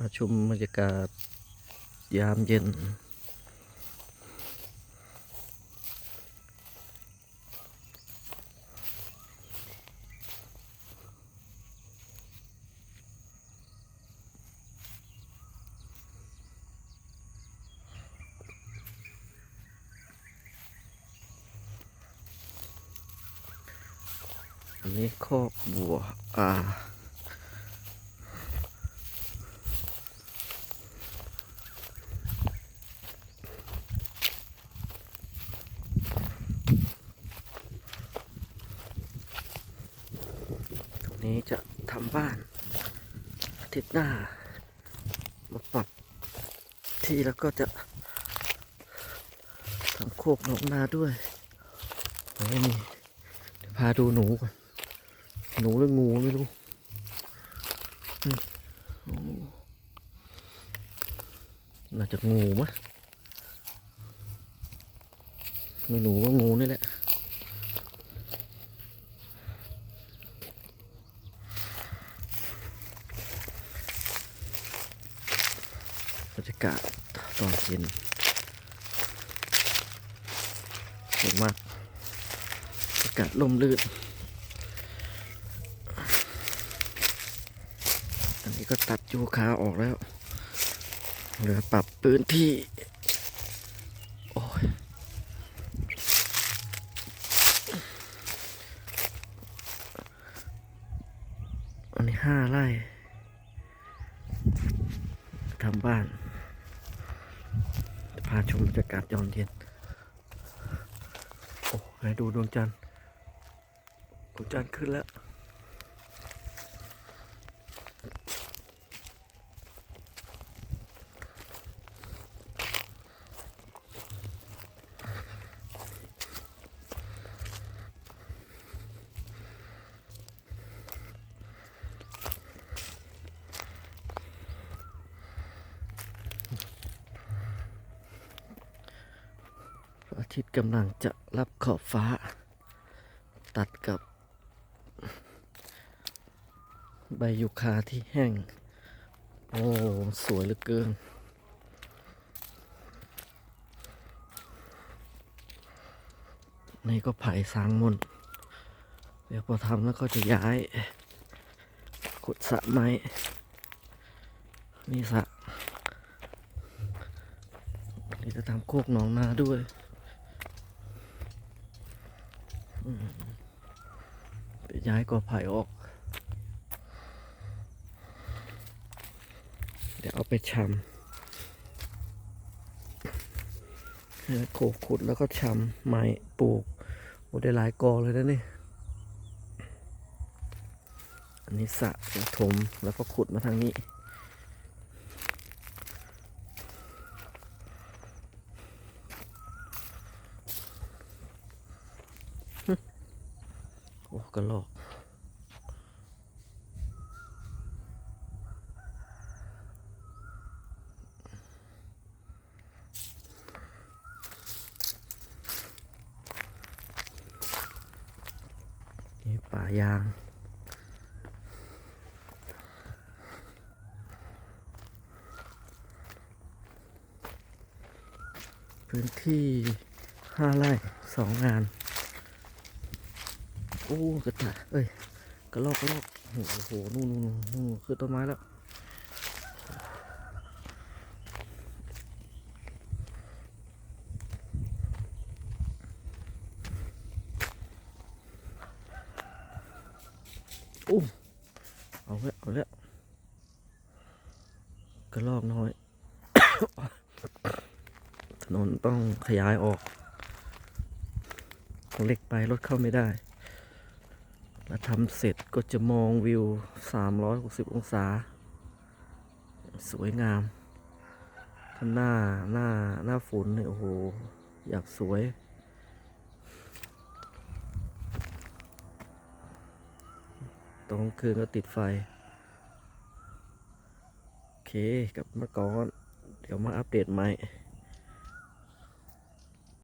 พาชมบรรยากาศยามเย็น อันนี้คอกบัวอ่า นี้จะทำบ้านอาทิตย์หน้ามาปรับที่แล้วก็จะทำโคกหนองนาด้วยแล้วก็มีเดี๋ยวพาดูหนูก่อน หนูหรืองูไม่รู้น่าจะงูมะไม่หนูก็งูนี่แหละ บรรยากาศตอนเย็นสวยมากบรรยากาศลมลื่น อันนี้ก็ตัดยูคาออกแล้ว เหลือปรับพื้นที่ โอ้ยอันนี้ห้าไร่ทำบ้านาชมบรรยากาศยอนเย็น โอ้ให้ดูดวงจันทร์ ดวงจันทร์ขึ้นแล้ว ทิตย์กำลังจะรับขอบฟ้า ตัดกับ ใบยูคาที่แห้ง โอ้ สวยเหลือเกินนี่ก็ไผ่สางมนเดี๋ยวพอทำแล้วก็จะย้าย ขุดสระไม้ นี่สระนี่จะทำโคกหนองนาด้วยอืม ไปย้ายกอไผ่ออก เดี๋ยวเอาไปชำให้โขกขุดแล้วก็ชำไม้ปลูกโอ้ได้หลายกอเลยนะนี่ อันนี้สะถมแล้วก็ขุดมาทางนี้ กระโหลก นี่ป่ายางพื้นที่ห้าไร่สองงาน โอ้กระต่ายเอ้ยกระลอกกระลอกโอ้โหนู่นนู่นนู่นคือต้นไม้แล้วโอ้เอาละเอาละกระลอกน้อยถนนต้องขยายออก เล็กไปรถเข้าไม่ได้ แล้วทำเสร็จก็จะมองวิว 360 องศา สวยงามถ้าหน้าหน้าหน้าฝนเนี่ยโอ้โห อยากสวย ตอนกลางคืนก็ติดไฟ โอเคกับมาก่อน เดี๋ยวมาอัปเดตใหม่